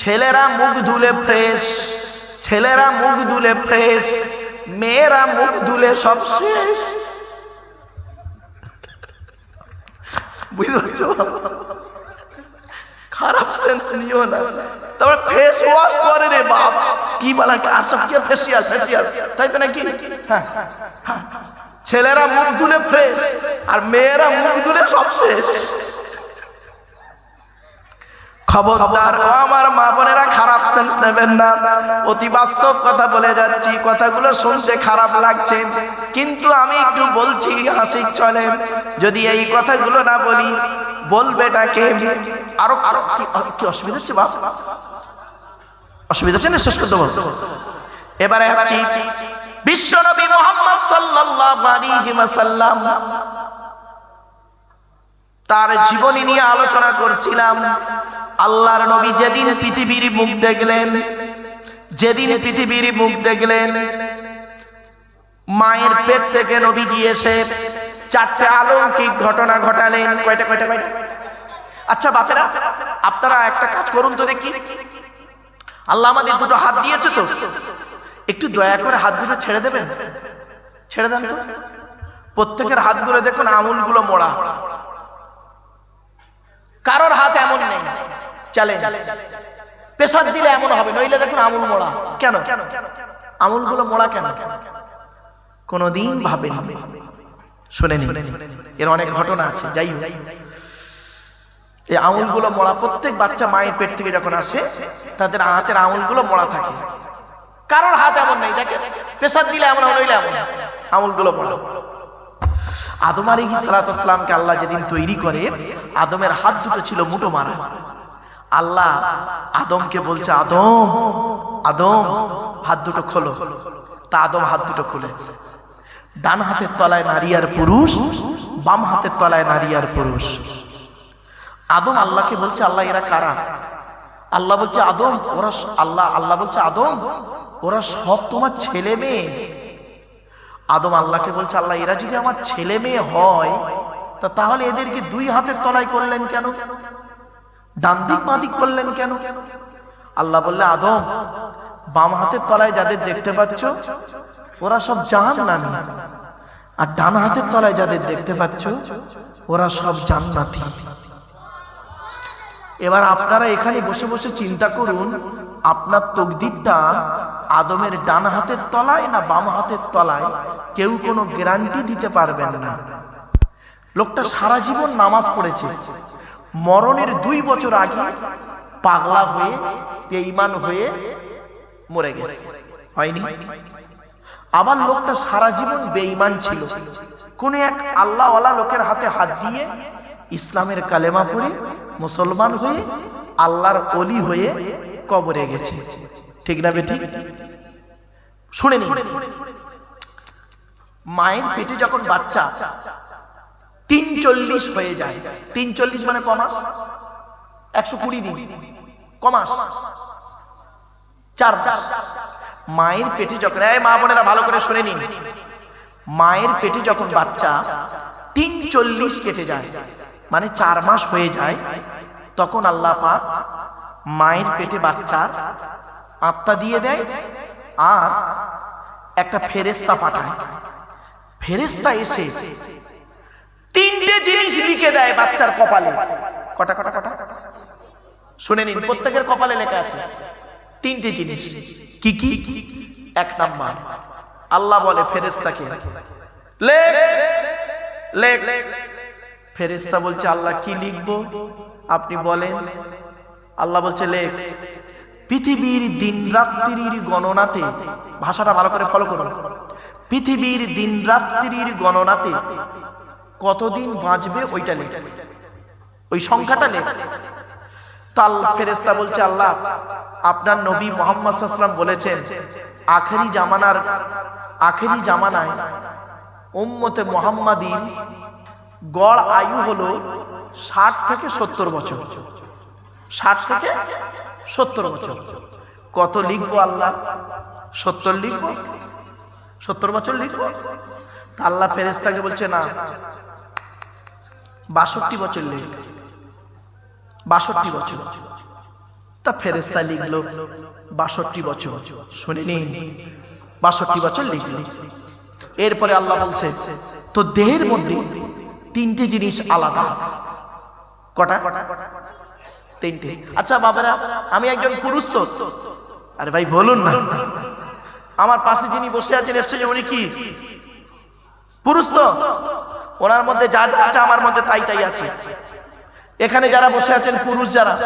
ছেলেরা মুখ ধুলে ফ্রেশ ছেলেরা মুখ ধুলে ফ্রেশ মেয়েরা মুখ ধুলে সব শেষ। বুঝতে খারাপ সেন্স নিও না। তারপর ফেস ওয়াশ করে রে বাপ। কি বলা আর সব কি ফেসিয়াল ফেসিয়াল তাই তো নাকি? হ্যাঁ হ্যাঁ। ছেলেরা মুখ ধুলে ফ্রেশ আর মেয়েরা মুখ ধুলে সব শেষ। খবরদার, ও আমার মা বোনেরা খারাপ সেন্স নেবেন না। অতি বাস্তব কথা বলে যাচ্ছি, কথাগুলো শুনতে খারাপ লাগছে। কিন্তু আমি একটু বলছি হাসি চলে যদি এই কথাগুলো না বলি, বলবে বলবেটাকে আরও আরও কি অসুবিধা হচ্ছে বাপ? অসুবিধা হচ্ছে না? শেষ করতে বল এবারে আসছি। বিশ্বনবী মোহাম্মদ সাল্লাল্লাহু আলাইহি ওয়াসাল্লাম তার জীবনী নিয়ে আলোচনা করছিলাম। আল্লাহর নবী যেদিন পৃথিবীর মুখ দেখলেন, যেদিন পৃথিবীর মুখ দেখলেন, মায়ের পেট থেকে নবী এসে চারটে অলৌকিক ঘটনা ঘটালেন। কয়টা কয়টা কয়টা? আচ্ছা বাপেরা, আপনারা একটা কাজ করুন তো দেখি। আল্লাহ আমাদের দুটো হাত দিয়েছে তো। একটু দয়া করে হাত দুটো ছেড়ে দেবেন? ছেড়ে দেন তো। প্রত্যেকের হাতগুলো দেখুন আঙুলগুলো মোড়া। কারোর হাত এমন নেই। চ্যালেঞ্জ পেশার দিলে এমন হবে, নইলে দেখুন আমুল মোড়া। কেন? আমুলগুলো মোড়া কেন? কোনদিন ভাবেন শোনেনি এর অনেক ঘটনা আছে, যাই হোক। এই আঙুলগুলো মোড়া, প্রত্যেক বাচ্চা মায়ের পেট থেকে যখন আসে, তাদের হাতের আঙুলগুলো মোড়া থাকে। কারোর হাত এমন নেই দেখে পেশার দিলে এমন নইলে এমন আঙুলগুলো মোড়া। আদম আলী সালাতামকে আল্লাহ যেদিন তৈরি করে, আদমের হাত দুটো ছিল মুটো মারা। আল্লাহ আদমকে বলছে, আদম আদম, হাত দুটো খোলো। তা আদম হাত দুটো খুলেছে। ডান হাতের তলায় নারী আর পুরুষ, বাম হাতের তলায় নারী আর পুরুষ। আদম আল্লাহকে বলছে, আল্লাহ, এরা কারা? আল্লাহ বলছে, আদম, ওরা আল্লাহ আল্লাহ বলছে, আদম, ওরা সব তোমার ছেলে মেয়ে। আদম আল্লাহকে বলছে, আল্লাহ, এরা যদি আমার ছেলে মেয়ে হয়, তা তাহলে এদেরকে দুই হাতের তলায় করলেন কেন? ডান দিক বাঁ দিক করলেন কেন? আল্লাহ বললে, আদম, বাম হাতের তলায় যাদের দেখতে পাচ্ছ, ওরা সব জাহান নামি আর ডান হাতের তলায় যাদের দেখতে পাচ্ছ, ওরা সব জান্নাতি। এবার আপনারা এখানে বসে বসে চিন্তা করুন, আপনার তকদিরটা আদমের ডান হাতের তলায় না বাম হাতের তলায়? কেউ কোনো গ্যারান্টি দিতে পারবেন না। লোকটা সারা জীবন নামাজ পড়েছে। মরণের দুই বছর আগে পাগলা হয়ে, বেঈমান হয়ে মরে গেছে। হয়নি? আবার লোকটা সারা জীবন বেঈমান ছিল। কোন এক আল্লাহওয়ালা লোকের হাতে হাত দিয়ে ইসলামের কালেমা পড়ে মুসলমান হয়ে আল্লাহর অলি হয়ে কবরে গেছে। ঠিক না বেটি শুনে মায়ের পেটে যখন বাচ্চা তিন চল্লিশ হয়ে যায়। তিন চল্লিশ মানে কমাস? একশো কুড়ি দিন। কমাস? চার। মায়ের পেটে যখন, এই মা বোনেরা ভালো করে শুনে নিন। মায়ের পেটে যখন বাচ্চা তিন চল্লিশ কেটে যায় মানে চার মাস হয়ে যায়, তখন আল্লাহ পাক মায়ের পেটে বাচ্চার আত্মা দিয়ে দেয় আর একটা ফেরেস্তা পাঠায়। ফেরেস্তা এসে তিনটে জিনিস লিখে দেয় বাচ্চার কপালে। কটা কটা কটা? শুনে নিন, প্রত্যেকের কপালে লেখা আছে। তিনটে জিনিস। কি কি? এক নাম্বার। আল্লাহ বলে ফেরেস্তাকে লেখ লেখ। ফেরেস্তা বলছে, আল্লাহ কি লিখব? আপনি বলেন, আল্লাহ বলছে, লেখ। পৃথিবীর দিন রাত্রির গণনাতে, ভাষাটা ভালো করে ফলো করুন। পৃথিবীর দিন রাত্রির গণনাতে কতদিন বাঁচবে ওইটা লেখ। ওই সংখ্যাটা লেখ। তাল ফেরেস্তা বলছে, আল্লাহ, আপনার নবী মোহাম্মদ সাল্লাম বলেছেন, আখেরি জামানার, আখেরি জামানায় উম্মতে মোহাম্মদীর গড় আয়ু হলো ষাট থেকে সত্তর বছর। ষাট থেকে সত্তর বছর। কত লিখব আল্লাহ? সত্তর লিখব? সত্তর বছর লিখব? তা আল্লাহ ফেরেস্তাকে বলছে, না, বাষট্টি বছর লেখ। বাষট্টি বছর। তা ফেরেস্তা লিখলো, বাষট্টি বছর। শুনে নিন, বাষট্টি বছর লিখলো। এরপরে আল্লাহ বলছে, তো দেহের মধ্যে তিনটে জিনিস আলাদা। কটা কটা? তিনটে। আচ্ছা বাবারা, আমি একজন পুরুষ তো। আরে ভাই, বলুন না। আমার পাশে যিনি বসে আছেন স্টেজে, উনি কি? পুরুষ তো। ওনার মধ্যে যা যা আছে আমার মধ্যে তাই তাই আছে। এখানে যারা বসে আছেন, পুরুষ যারা,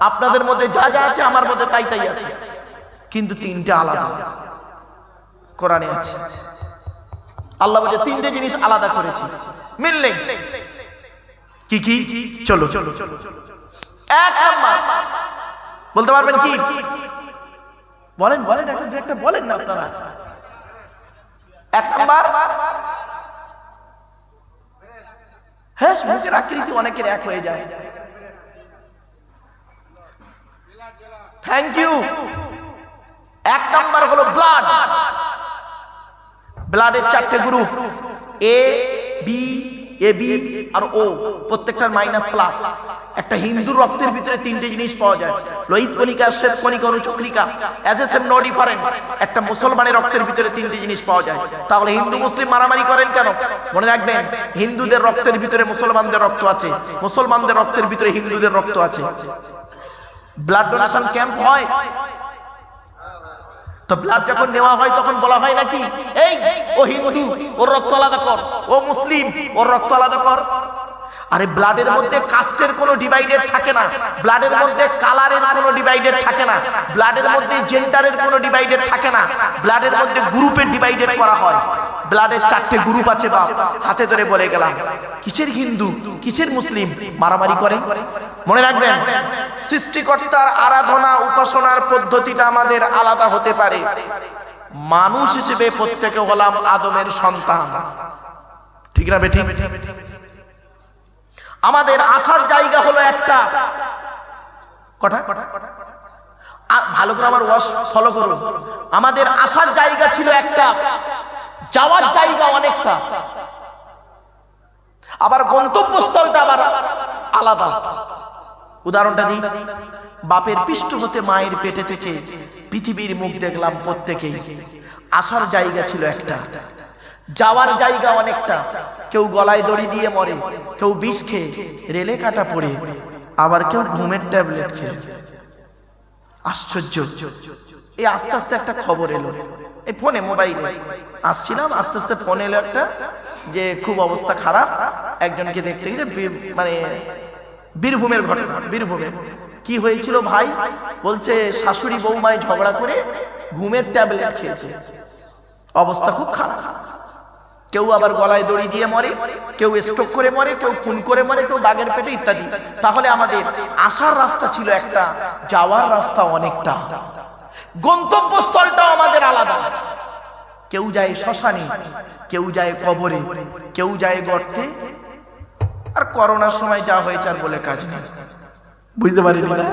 আপনাদের মধ্যে যা যা আছে আমার মধ্যে তাই তাই আছে। কিন্তু তিনটে আলাদা। কোরআনে আছে। আল্লাহ বলে, তিনটে জিনিস আলাদা করেছি। মিল নেই। কি কি? চলো। চলো চলো বলতে পারবেন কি? বলেন বলেন, একটা দু একটা বলেন না আপনারা। এক নাম্বার। হ্যাঁ মুখের আকৃতি অনেকের এক হয়ে যায়। থ্যাংক ইউ এক নাম্বার হলো ব্লাড ব্লাডের চারটে group A B A B R O প্রত্যেকটার মাইনাস প্লাস একটা হিন্দু রক্তের ভিতরে তিনটে জিনিস পাওয়া যায়। লোহিত কণিকা, শ্বেত কণিকা, অনুচক্রিকা। As a same no difference একটা মুসলমানের রক্তের ভিতরে তিনটে জিনিস পাওয়া যায়। তাহলে হিন্দু, মুসলিম মারামারি করেন কেন? মনে রাখবেন, হিন্দুদের রক্তের ভিতরে মুসলমানদের রক্ত আছে। মুসলমানদের রক্তের ভিতরে হিন্দুদের রক্ত আছে। ব্লাড ডোনেশন ক্যাম্প হয়। তো ব্লাড যখন নেওয়া হয় তখন বলা হয় নাকি, এই, ও হিন্দু, ওর রক্ত আলাদা কর, ও মুসলিম, ওর রক্ত আলাদা কর। আরে ব্লাডের মধ্যে কাস্টের কোনো ডিভাইডেড থাকে না, ব্লাডের মধ্যে কালারের কোনো ডিভাইডেড থাকে না, ব্লাডের মধ্যে জেন্ডারের কোনো ডিভাইডেড থাকে না, ব্লাডের মধ্যে গ্রুপের ডিভাইডেড করা হয়। ব্লাডের চারটে গ্রুপ আছে বাপ, হাতে ধরে বলে গেলাম, কিসের হিন্দু, কিসের মুসলিম? মারামারি করে। মনে রাখবেন, সৃষ্টিকর্তার আরাধনা উপাসনার পদ্ধতিটা আমাদের আলাদা হতে পারে। মানুষ হিসেবে প্রত্যেকে হলাম আদমের সন্তান। ঠিক না বেঠিক? আমাদের আসার জায়গা হলো একটা। কটা? ভালো করে আমার ওয়াশ ফলো করুন। আমাদের আসার জায়গা ছিল একটা। যাওয়ার জায়গা অনেকটা। আবার গন্তব্যস্থলটা আবার আলাদা। উদাহরণটা দিই। বাপের পৃষ্ঠ হতে মায়ের পেটে থেকে পৃথিবীর মুখ দেখলাম প্রত্যেকেই। আসার জায়গা ছিল একটা। যাওয়ার জায়গা অনেকটা। কেউ গলায় দড়ি দিয়ে মরে, কেউ বিষ খেয়ে, রেলে কাটা পড়ে, আবার কেউ ঘুমের ট্যাবলেট খেয়ে। আশ্চর্য। এই আস্তে আস্তে একটা খবর এলো। এই ফোনে, মোবাইলে। আসছিলাম, আস্তে আস্তে ফোন এলো একটা যে খুব অবস্থা খারাপ। একজনকে দেখতে গিয়ে মানে বীরভূমের ঘটনা, বীরভূমে। কি হয়েছিল ভাই? বলছে, শাশুড়ি বৌমায় ঝগড়া করে ঘুমের ট্যাবলেট খেয়েছে। অবস্থা খুব খারাপ। কেউ আবার গলায় দড়ি দিয়ে মরে, কেউ স্ট্রোক করে মরে, কেউ খুন করে মরে, কেউ বাগের পেটে ইত্যাদি। তাহলে আমাদের আসার রাস্তা ছিল একটা, যাওয়ার রাস্তা অনেকটা। গন্তব্যস্থলটাও আমাদের আলাদা। কেউ যায় শ্মশানে, কেউ যায় কবরে, কেউ যায় গর্তে আর করোনার সময় যা হয়েছে আর বলে কাজ নেই। বুঝতে পারিনি না?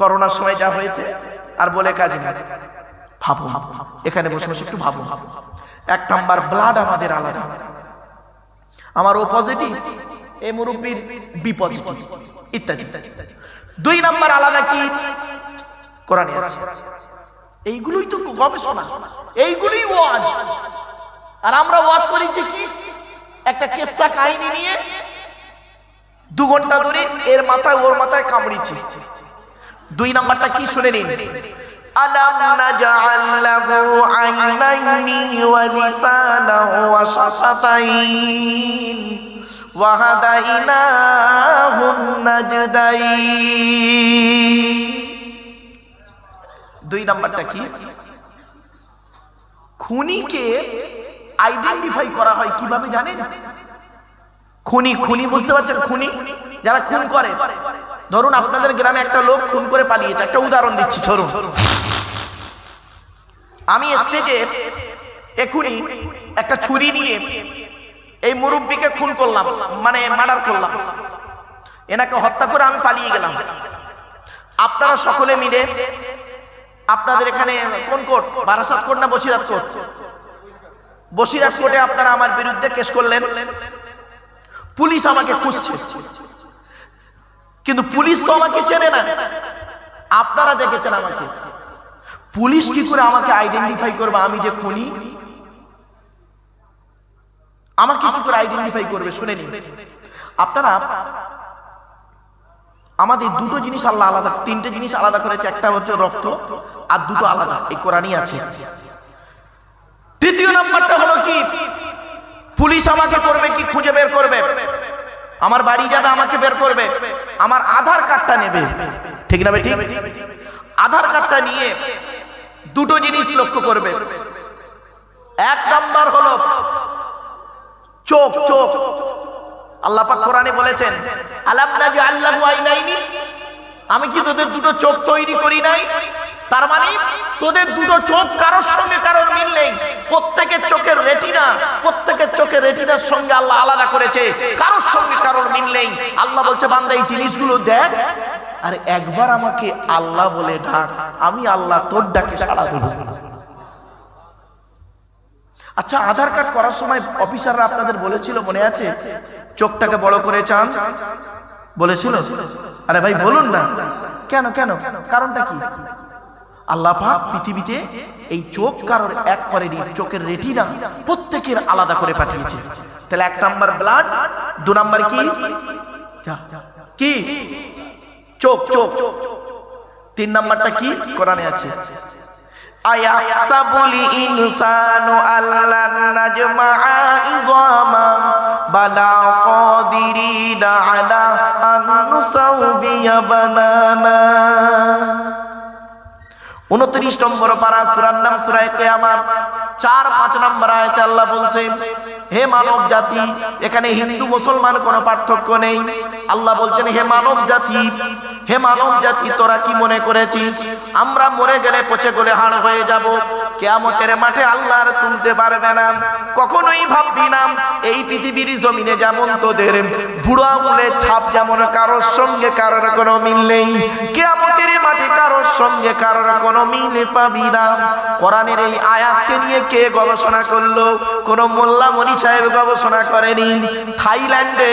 করোনার সময় যা হয়েছে আর বলে কাজ নেই। ভাবো, এখানে বসে বসে একটু ভাবো। এক নাম্বার ব্লাড আমাদের আলাদা। আমার ও পজিটিভ এ মুরব্বীর বি পজিটিভ ইত্যাদি ইত্যাদি। দুই নাম্বার আলাদা কি? কোরআনে আছে। এইগুলোই তো গবেষণা। এইগুলোই ওয়াজ। আর আমরা ওয়াজ করি যে কি? একটা কেসা কাহিনী নিয়ে দু ঘণ্টা ধরে এর মাথায়, ওর মাথায় কামড়িছি। দুই নাম্বারটা কি শুনে নিন? দুই নাম্বারটা কি? খুনিকে আইডেন্টিফাই করা হয় কীভাবে জানেন? খুনি খুনি, বুঝতে পারছেন? খুনি, যারা খুন করে। ধরুন আপনাদের গ্রামে একটা লোক খুন করে পালিয়েছে। একটা উদাহরণ দিচ্ছি, ধরুন। আমি স্টেজে এখুনি একটা ছুরি নিয়ে এই মুরব্বীকে খুন করলাম মানে মার্ডার করলাম। এনাকে হত্যা করে আমি পালিয়ে গেলাম। আপনারা সকলে মিলে, আপনাদের এখানে কোন কোর্ট? বারাসাত কোর্ট না বসিরাত কোর্ট? বসিরাত কোর্টে আপনারা আমার বিরুদ্ধে কেস করলেন। পুলিশ আমাকে খুঁজছে। কিন্তু পুলিশ তো আমাকে চেনে না। আপনারা দেখেছেন আমাকে। পুলিশ কি করে আমাকে আইডেন্টিফাই করবে? আমি যে খুনি, আমাকে কি করে আইডেন্টিফাই করবে? শুনে নিন। আপনারা, আমাদের দুটো জিনিস আল্লাহ আলাদা, তিনটে জিনিস আলাদা করেছে। একটা হচ্ছে রক্ত, আর দুটো আলাদা। এই কোরআনই আছে। তৃতীয় নাম্বারটা হলো কি? পুলিশ আমাকে করবে কি খুঁজে বের করবে? আমার বাড়ি যাবে, আমাকে বের করবে। আমার আধার কার্ডটা নেবে। ঠিক না ঠিক আধার কার্ডটা নিয়ে দুটো জিনিস লক্ষ্য করবে। এক নাম্বার হলো চোখ চোখ। আল্লাহ পাক কোরআনে বলেছেন, আলাম নাজি আল্লাহু আমি কি তোদের দুটো চোখ তৈরি করি নাই? তার মানে তোদের দুটো চোখ কারোর সঙ্গে কারোর মিল নেই। প্রত্যেকের চোখের রেটিনা, প্রত্যেকের চোখের রেটিনার সঙ্গে আল্লাহ আলাদা করেছে। কারোর সঙ্গে কারোর মিল নেই। আল্লাহ বলছে, বান্দা, এই জিনিসগুলো দেখ আর একবার আমাকে আল্লাহ বলে ডাক। আমি আল্লাহ তোর ডাকে সাড়া দেবো। আচ্ছা আধার কার্ড করার সময় অফিসাররা আপনাদের বলেছিল, মনে আছে? চোখটাকে বড় করে চান। বলেছিল? আরে ভাই, বলুন না। কেন কেন? কারণটা কি? আল্লাহ পৃথিবীতে এই চোখ কারোর এক করেনি, চোখের রেটিনা প্রত্যেকের আলাদা করে পাঠিয়েছে। তাহলে এক নাম্বার ব্লাড দু নাম্বার কি? কি? চোখ চোখ। তিন নাম্বারটা কি? কোরআনে আছে। আয়াহসাবুল ইনসানু আল্লান নাজমা'a ইদামা বালা কাদিরিনা আলা আন নুসাউবিয়া বানানা। উনত্রিশ নম্বর পারা সুরার নাম সুরায় কেয়ামার চার, পাঁচ নম্বর আয়তে আল্লাহ বলছেন, হে মানব জাতি এখানে হিন্দু, মুসলমান কোনো পার্থক্য নেই। আল্লাহ বলছেন, হে মানব জাতি, হে মানব জাতি, তোরা কি মনে করেছিস? আমরা মরে গেলে পচে গলে হাড় হয়ে যাব। কেয়ামতের মাঠে আল্লাহ আর তুলতে পারবে না। কখনোই ভাববি না, এই পৃথিবীর জমিনে যেমন তোদের বুড়ো আঙুলের ছাপ যেমন কারোর সঙ্গে কারোর কোনো মিল নেই, কেয়ামতের মাঠে কারোর সঙ্গে কারোর কোনো মিল পাবি না। কোরআনের এই আয়াতকে নিয়ে কে গবেষণা করল? কোন মোল্লা মনি সাহেব গবেষণা করেনি? থাইল্যান্ডে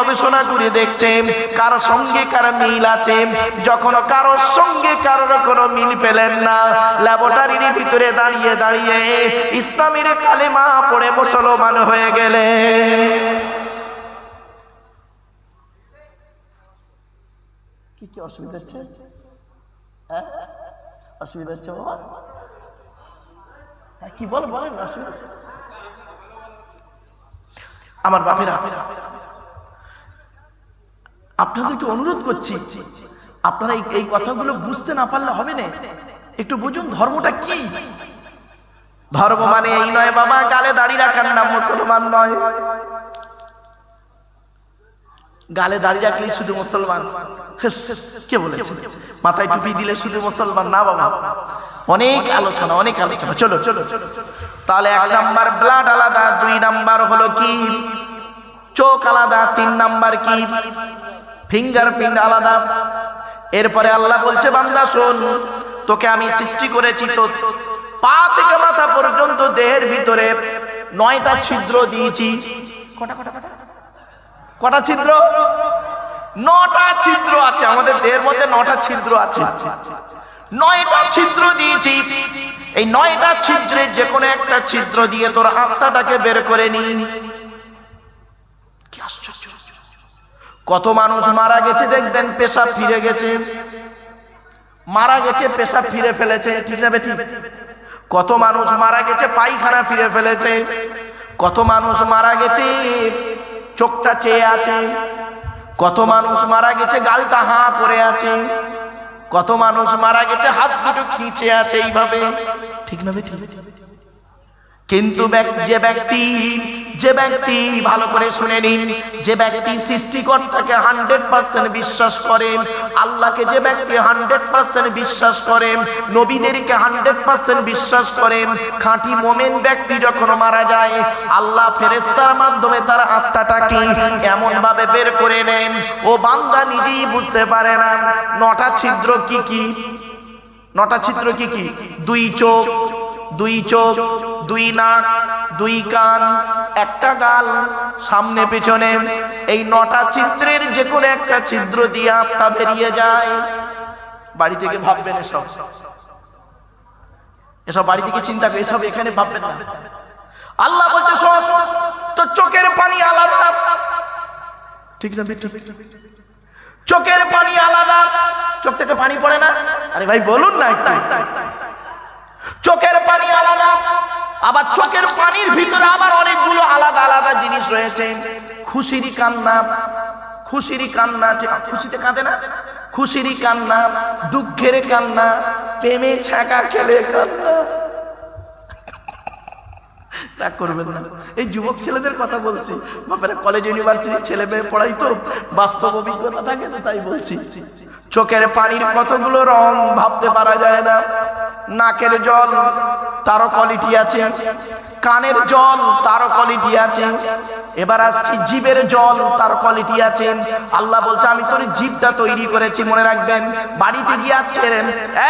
গবেষণা করে দেখছেন কার সঙ্গে কার মিল আছে। যখন কারোর সঙ্গে কারোর কোনো মিল পেলেন না ল্যাবরেটরির ভিতরে দাঁড়িয়ে দাঁড়িয়ে ইসলামের কালেমা পড়ে মুসলমান হয়ে গেলে কি কি অসুবিধা হচ্ছে? হ্যাঁ? অসুবিধা হচ্ছে বাবা। হ্যাঁ, কি বল বলেন অসুবিধা হচ্ছে। আমার বাপেরা আপনাদেরকে অনুরোধ করছি, আপনারা এই- কথাগুলো বুঝতে না পারলে হবে না। একটু বুঝুন, ধর্মটা কি? ধর্ম মানে এই নয়, বাবা, গালে দাড়ি রাখার নাম মুসলমান নয়। গালে দাড়ি রাখলেই শুধু মুসলমান। কে বলেছে? মাথায় টুপি দিলে শুধু মুসলমান না, বাবা? অনেক আলোচনা অনেক আলোচনা। চলো চলো তাহলে এক নাম্বার ব্লাড আলাদা, দুই নাম্বার হলো কি? চোখ আলাদা, তিন নাম্বার কি? ফিঙ্গারপ্রিন্ট আলাদা। এরপরে আল্লাহ বলছে বান্দা শোন তোকে আমি সৃষ্টি করেছি তো পা থেকে মাথা পর্যন্ত দেহের ভিতরে নয়টা ছিদ্র দিয়েছি। কটা কটা কটা? কটা ছিদ্র? নটা ছিদ্র আছে আমাদের দেহের মধ্যে নটা ছিদ্র আছে। নয়টা ছিদ্র দিয়েছি। এই নয়টা ছিদ্রের যে কোনো একটা ছিদ্র দিয়ে তোর আত্মাটাকে বের করে নি। কি আশ্চর্য। কত মানুষ মারা গেছে দেখবেন, পেশাব ফিরে গেছে। মারা গেছে, পেশাব ফিরে ফেলেছে, ঠিক না বেটি কত মানুষ মারা গেছে, পায়খানা ফিরে ফেলেছে। কত মানুষ মারা গেছে, চোখটা চেয়ে আছে। কত মানুষ মারা গেছে, গালটা হাঁ করে আছে। কত মানুষ মারা গেছে, হাত দুটো খিঁচে আছে এইভাবে। ঠিক না বেটি কিন্তু যে ব্যক্তি যে ব্যক্তি ভালো করে শুনে নিন, যে ব্যক্তি সৃষ্টিকর্তাকে হান্ড্রেড পার্সেন্ট বিশ্বাস করে, আল্লাহকে যে ব্যক্তি হান্ড্রেড পার্সেন্ট বিশ্বাস করে, নবীদেরকে হান্ড্রেড পার্সেন্ট বিশ্বাস করে, খাঁটি মোমেন ব্যক্তি যখন মারা যায়, আল্লাহ ফেরেস্তার মাধ্যমে তার আত্মাটাকে এমন ভাবে বের করে নেন? ও বান্দা নিজেই বুঝতে পারে না, নটা ছিদ্র কি কি? নটা ছিদ্র কি কি? দুই চোখ দুই চোখ দুই নাক, দুই কান, একটা গাল, সামনে পেছনে। এই নটা চিত্রের যে কোনো একটা ছিদ্র দিয়ে আত্মা বেরিয়ে যায়। বাড়ি থেকে ভাববেন এসব। এসব বাড়ি থেকে চিন্তা করে এসব এখানে ভাববেন না। আল্লাহ বলছে, শোন তো চোখের পানি আলাদা। ঠিক না চোখের পানি আলাদা। চোখ থেকে পানি পড়ে না? আরে ভাই, বলুন না চোখের পানি আলাদা। আবার চোখের পানির ভিতরে আবার অনেকগুলো আলাদা আলাদা জিনিস রয়েছে। খুশিরই কান্না খুশিরই কান্না, খুশিতে কাঁদে না? খুশিরই কান্না, দুঃখের কান্না, প্রেমে ছাকা খেলে কান্না। এই যুবক ছেলেদের কথা বলছি। বাপেরা কলেজ ইউনিভার্সিটির ছেলে মেয়ে পড়াই তো বাস্তব অভিজ্ঞতা থাকে তো তাই বলছি। চোখের পানির কতগুলো রং ভাবতে পারা যায় না। নাকের জল, তারও কোয়ালিটি আছে। কানের জল, তারও কোয়ালিটি আছে। এবার আসছি জীবের জল, তার কোয়ালিটি আছে। আল্লাহ বলছে, আমি তোর জীবটা তৈরি করেছি, মনে রাখবেন। বাড়িতে গিয়ে আজকে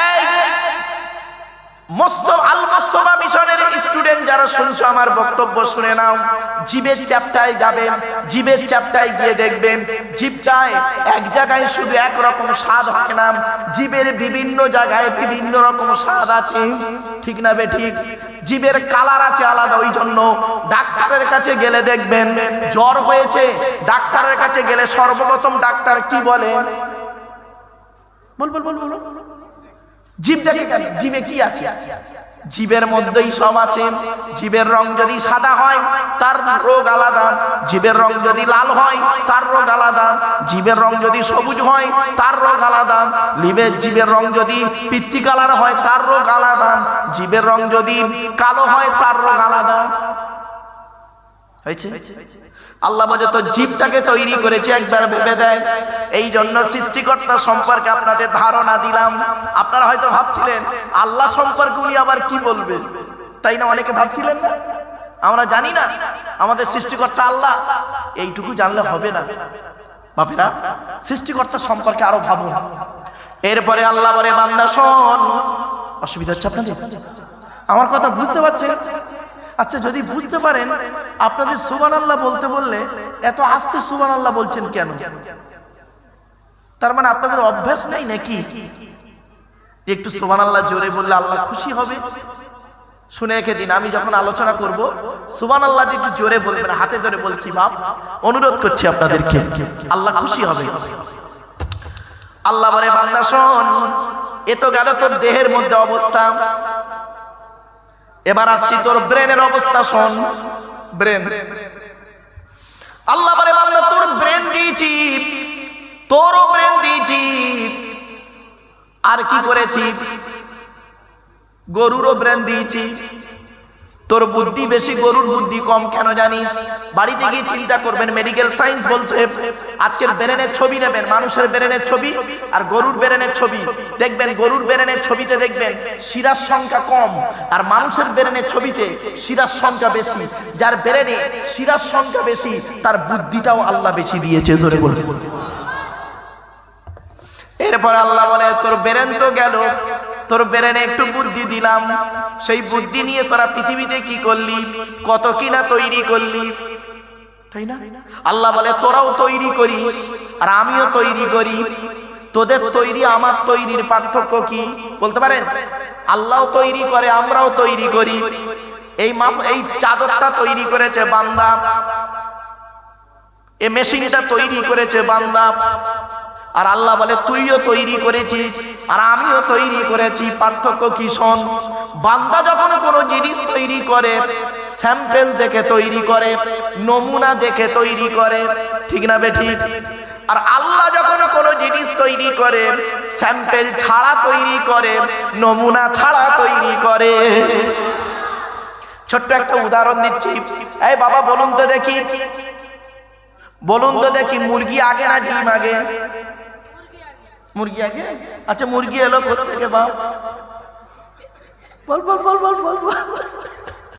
এই আল মিশনের স্টুডেন্ট যারা শুনছো আমার বক্তব্য শুনে নাও। জীবের চ্যাপ্টায় গিয়ে দেখবেন এক জায়গায় শুধু স্বাদ না বিভিন্ন জায়গায় বিভিন্ন রকম স্বাদ আছে। ঠিক না বে ঠিক? জীবের কালার আছে আলাদা ওই জন্য ডাক্তারের কাছে গেলে দেখবেন জ্বর হয়েছে, ডাক্তারের কাছে গেলে সর্বপ্রথম ডাক্তার কি বল? বল বল বল বল। জীব দেখে কেন? জীবে কি আছে? জীবের মধ্যেই সব আছে। জীবের রং যদি সাদা হয়, তার রোগ আলাদা। জীবের রং যদি লাল হয়, তার রোগ আলাদা। জীবের রং যদি সবুজ হয়, তার রোগ আলাদা। লিবের জীবের রং যদি পিত্তি কালার হয়, তার রোগ আলাদা। জীবের রং যদি কালো হয়, তার রোগ আলাদা। হয়েছে? আল্লাহ বলে তো জীবটাকে তৈরি করেছে একবার ভেবে দেয় এই জন্য সৃষ্টিকর্তা সম্পর্কে আপনাদের ধারণা দিলাম। আপনারা হয়তো ভাবছিলেন, আল্লাহ সম্পর্কে উনি আবার কি বলবেন? তাই না অনেকে ভাবছিলেন না? আমরা জানি না, আমাদের সৃষ্টিকর্তা আল্লাহ। এইটুকু জানলে হবে না। বাপেরা, সৃষ্টিকর্তা সম্পর্কে আরও ভাবুন। এরপরে আল্লাহ বলে, বান্দা শোন। অসুবিধা হচ্ছে আপনাদের? আমার কথা বুঝতে পারছেন? আচ্ছা যদি বুঝতে পারেন, আপনাদের সুবান আল্লাহ বলতে বললে এত আস্তে সুবান আল্লাহ বলছেন কেন? তার মানে আপনাদের অভ্যাস নেই নাকি? একটু সুবান আল্লাহ জোরে বললে আল্লাহ খুশি হবে। শুনে রেখে দিন, আমি যখন আলোচনা করব সুবান আল্লাহ একটু জোরে বলবেন, হাতে ধরে বলছি, বাপ, অনুরোধ করছি আপনাদেরকে, আল্লাহ খুশি হবে। আল্লাহ বলে, বান্দা শোন, এ তো গেল তোর দেহের মধ্যে অবস্থা। এবার আসছি তোর ব্রেনের অবস্থা শোন। ব্রেন আল্লাহ বলে, বান্দা, তোর ব্রেন দিয়েছি। তোরও ব্রেন দিয়েছি। আর কি করেছি? গরুরও ব্রেন দিয়েছি। তোর বুদ্ধি বেশি, গরুর বুদ্ধি কম, কেন জানিস? বাড়িতে গিয়ে চিন্তা করবেন মেডিকেল সায়েন্স বলছে। আজকের ব্রেনের ছবি নেবেন, মানুষের ব্রেনের ছবি আর গরুর ব্রেনের ছবি। দেখবেন, গরুর ব্রেনের ছবিতে দেখবেন, শিরার সংখ্যা কম আর মানুষের ব্রেনের ছবিতে শিরার সংখ্যা বেশি। যার ব্রেনে শিরার সংখ্যা বেশি, তার বুদ্ধিটাও আল্লাহ বেশি দিয়েছে ধরে বলবে এরপর আল্লাহ বলে, তোর বেরেন তো গেল তোর বেরেনে একটু বুদ্ধি দিলাম। সেই বুদ্ধি নিয়ে তোরা পৃথিবীতে কি করলি? কত কিনা তৈরি করলি। তাই না? আল্লাহ বলে, তোরাও তৈরি করিস আর আমিও তৈরি করি। তোদের তৈরি, আমার তৈরির পার্থক্য কি? বলতে পারেন? আল্লাহ তৈরি করে, আমরাও তৈরি করি। এই এই চাদরটা তৈরি করেছে বান্দা। এ মেশিনটা তৈরি করেছে বান্দা। আর আল্লাহ বলে, তুইও তৈরি করেছিস আর আমিও তৈরি করেছি। পার্থক্য কি শোন? বান্দা যখন কোনো জিনিস তৈরি করে, স্যাম্পেল দেখে তৈরি করে, নমুনা দেখে তৈরি করে, ঠিক না বে ঠিক? আর আল্লাহ যখন কোনো জিনিস তৈরি করে, স্যাম্পেল ছাড়া তৈরি করে, নমুনা ছাড়া তৈরি করে। ছোট্ট একটা উদাহরণ দিচ্ছি। এই বাবা, বলুন তো দেখি। বলুন তো দেখি, মুরগি আগে না ডিম আগে? মুরগি আগে আচ্ছা মুরগি এলো থেকে বাপ বল বল বল বল বল বল